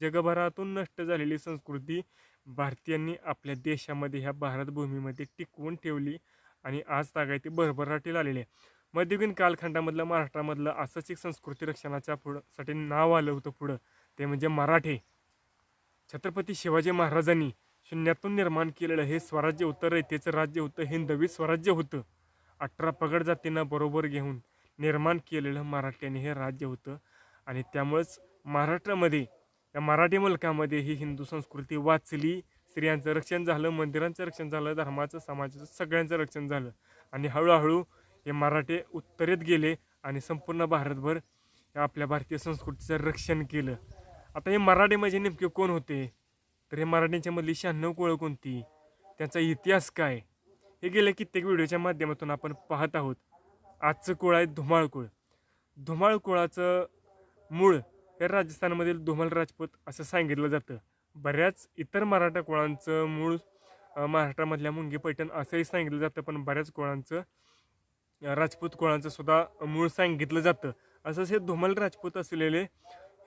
जगभरातून नष्ट झालेली संस्कृती भारतीयांनी आपल्या देशामध्ये ह्या भारतभूमीमध्ये टिकवून ठेवली आणि आज तागायती भरभराटीला आलेली आहे. मध्ययुगीन कालखंडामधलं महाराष्ट्रामधलं असंच एक संस्कृती रक्षणाच्या पुढं साठी नाव आलं होतं पुढं. ते म्हणजे मराठे. छत्रपती शिवाजी महाराजांनी शून्यातून निर्माण केलेलं हे स्वराज्य होतं रयतेचं राज्य होतं हिंदवी स्वराज्य होतं. अठरा पगड जातींना बरोबर घेऊन निर्माण केलेलं मराठ्याने हे राज्य होतं आणि त्यामुळंच महाराष्ट्रामध्ये त्या मराठी मुलकामध्ये ही हिंदू संस्कृती वाचली स्त्रियांचं रक्षण झालं मंदिरांचं रक्षण झालं धर्माचं समाजाचं सगळ्यांचं रक्षण झालं. आणि हळूहळू हे मराठे उत्तरेत गेले आणि संपूर्ण भारतभर या आपल्या भारतीय संस्कृतीचं रक्षण केलं. आता हे मराठी म्हणजे नेमके कोण होते? तर हे मराठींच्यामधली शहाण्णव कुळं कोणती? त्यांचा इतिहास काय? हे गेल्या कित्येक व्हिडिओच्या माध्यमातून आपण पाहत आहोत. आजचं कुळ आहे धुमाळ कुळ. धुमाळ कुळाचं मूळ हे राजस्थानमधील धुमल राजपूत असं सांगितलं जातं. बऱ्याच इतर मराठा कुळांचं मूळ महाराष्ट्रामधल्या मुंगी पैठण असंही सांगितलं जातं पण बऱ्याच कुळांचं राजपूत कुळांचं सुद्धा मूळ सांगितलं जातं. असंच हे धुमाळ राजपूत असलेले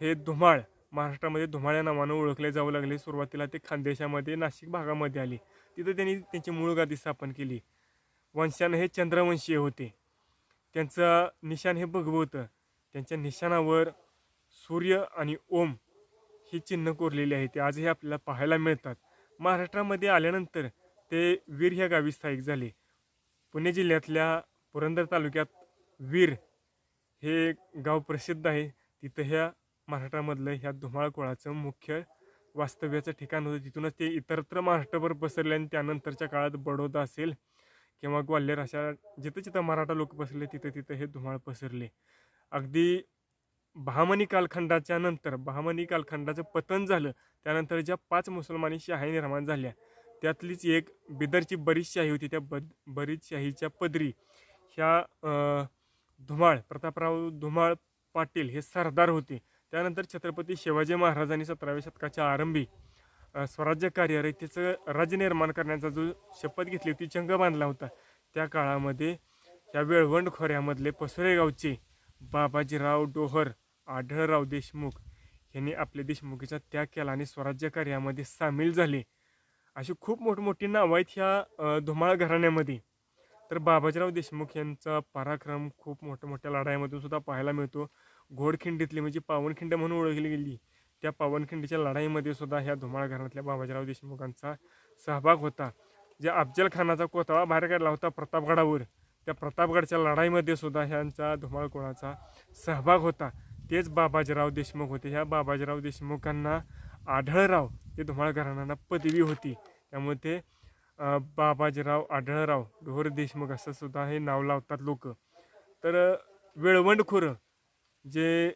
हे धुमाळ महाराष्ट्रामध्ये धुमाळ या नावानं ओळखले जाऊ लागले. सुरुवातीला ते खानदेशामध्ये नाशिक भागामध्ये आले. तिथं त्यांनी त्यांची मूळ गादी स्थापन केली. वंशानं हे चंद्रवंशीय होते. त्यांचं निशाण हे भगवं होतं. त्यांच्या निशाणावर सूर्य आणि ओम ही चिन्ह कोरलेली आहे. ते आजही आपल्याला पाहायला मिळतात. महाराष्ट्रामध्ये आल्यानंतर ते वीर ह्या गावी स्थायिक झाले. पुणे जिल्ह्यातल्या पुरंदर तालुक्यात वीर हे गाव प्रसिद्ध आहे. तिथं ह्या महाराष्ट्रामधलं ह्या धुमाळकुळाचं मुख्य वास्तव्याचं ठिकाण होतं. तिथूनच ते इतरत्र महाराष्ट्रभर पसरले आणि त्यानंतरच्या काळात बडोदा असेल किंवा ग्वाल्हेर अशा जिथं जिथं मराठा लोक पसरले तिथं तिथं हे धुमाळ पसरले. अगदी बहामनी कालखंडाच्या नंतर बहामनी कालखंडाचं पतन झालं त्यानंतर ज्या पाच मुसलमानी शाही निर्माण झाल्या त्यातलीच एक बिदरची बरीच शाही होती त्या बद बरीच शाहीच्या पदरी. ह्या धुमाळ प्रतापराव धुमाळ पाटील हे सरदार होते. त्यानंतर छत्रपती शिवाजी महाराजांनी सतराव्या शतकाच्या आरंभी स्वराज्य कार्यरतेचं राज्य निर्माण करण्याचा जो शपथ घेतली होती चंग बांधला होता. त्या काळामध्ये या वेळवंड खोऱ्यामधले पसुरे गावचे बाबाजीराव डोहर आढळराव देशमुख यांनी आपल्या देशमुखीचा त्याग केला आणि स्वराज्य कार्यामध्ये सामील झाले. अशी खूप मोठमोठी नावं आहेत ह्या धुमाळ घराण्यामध्ये. तर बाबाजीराव देशमुख यांचा पराक्रम खूप मोठ्या मोठ्या लढाईमधून सुद्धा पाहायला मिळतो. घोडखिंडीतली म्हणजे पावनखिंड म्हणून ओळखली गेली. त्या पावनखिंडीच्या लढाईमध्ये सुद्धा ह्या धुमाळ घराण्यातल्या बाबाजीराव देशमुखांचा सहभाग होता. ज्या अफजल खानाचा कोतळा बाहेर काढला होता प्रतापगडावर त्या प्रतापगडच्या लढाईमध्ये सुद्धा ह्यांचा धुमाळ कोणाचा सहभाग होता. तेच बाबाजीराव देशमुख होते. ह्या बाबाजीराव देशमुखांना आढळराव हे धुमाळ घराण्यांना पदवी होती. त्यामुळे ते बाबाजीराव आढळराव डोहर देशमुख असं सुद्धा हे नाव लावतात लोक. तर अ, वेळवंडखोरं जे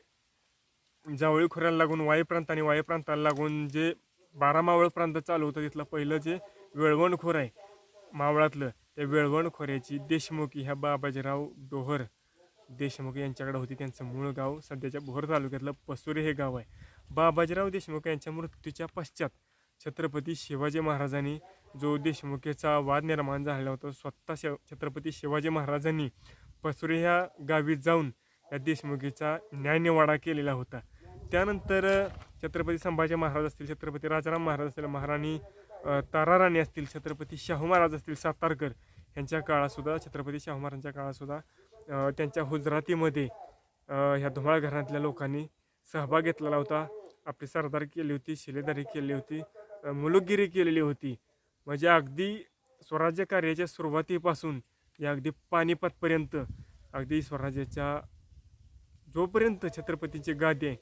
जावळी खोऱ्याला लागून वाई प्रांत आणि वायू प्रांताला लागून जे बारा मावळ प्रांत चालू होतं तिथलं पहिलं जे वेळवणखोर आहे मावळातलं त्या वेळवण खोऱ्याची देशमुखी ह्या बाबाजीराव डोहर देशमुख यांच्याकडे होती. त्यांचं मूळ गाव सध्याच्या भोर तालुक्यातलं पसुरे हे गाव आहे. बाबाजीराव देशमुख यांच्या मृत्यूच्या पश्चात छत्रपती शिवाजी महाराजांनी जो देशमुखीचा वाद निर्माण झालेला होता स्वतः शिव छत्रपती शिवाजी महाराजांनी पसुरे ह्या गावी जाऊन या देशमुखीचा न्यायनिवाडा केलेला होता. त्यानंतर छत्रपती संभाजी महाराज असतील छत्रपती राजाराम महाराज असतील महाराणी तारा ताराराणी असतील छत्रपती शाहू महाराज असतील सातारकर यांच्या काळातसुद्धा छत्रपती शाहू महाराजांच्या काळातसुद्धा त्यांच्या हुजरातीमध्ये ह्या धुमाळ घराण्यातल्या लोकांनी सहभाग घेतलेला होता. आपली सरदारी केली होती शिलेदारी केली होती मुलुगिरी केलेली होती. म्हणजे अगदी स्वराज्य कार्याच्या सुरुवातीपासून या अगदी पानिपतपर्यंत अगदी स्वराज्याच्या जोपर्यंत छत्रपतींची गादी आहे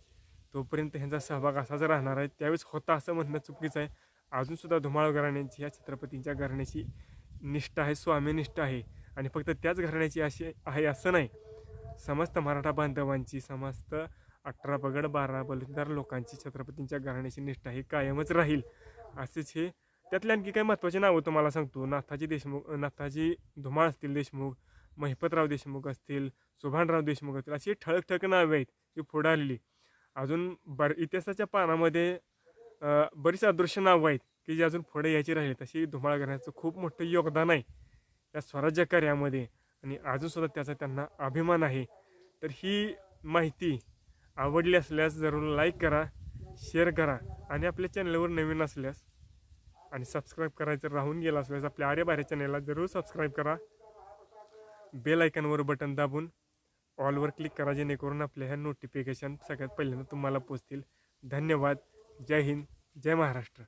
तोपर्यंत ह्यांचा सहभाग असाच राहणार आहे. त्यावेळेस होता असं म्हणणं चुकीचं आहे. अजूनसुद्धा धुमाळ घराण्याची ह्या छत्रपतींच्या घराण्याची निष्ठा आहे स्वामीनिष्ठा आहे. आणि फक्त त्याच घराण्याची अशी आहे असं नाही. समस्त मराठा बांधवांची समस्त अठरा पगड बारा बलुतेदार लोकांची छत्रपतींच्या घराण्याची निष्ठा ही कायमच राहील. असेच हे त्यातले आणखी काही महत्त्वाचे नावं तुम्हाला सांगतो. नाथाजी देशमुख नाथाजी धुमाळ असतील देशमुख महिपतराव देशमुख असतील सुभानराव देशमुख असतील अशी ठळक ठळक नावे आहेत जी पुढं आलेली. अजून बर इतिहासाच्या पानामध्ये बरीच अदृश्य नावं आहेत की जी अजून पुढे यायची राहिली. तशी धुमाळ घराण्याचं खूप मोठं योगदान आहे. या स्वराज्य कार्यामध्ये आणि अजूनसुद्धा त्याचा त्यांना अभिमान आहे. तर ही माहिती आवडली असल्यास जरूर लाईक करा शेअर करा आणि आपल्या चॅनलवर नवीन असल्यास आणि सबस्क्राईब करायचं राहून गेलं असल्यास आपल्या आर्यभार्या चॅनलला जरूर सबस्क्राईब करा. बेल आयकनवर बटन दाबून ऑलवर क्लिक करा जेणेकरून आपल्या ह्या नोटिफिकेशन सगळ्यात पहिल्यांदा तुम्हाला पोचतील धन्यवाद. जय हिंद. जय महाराष्ट्र.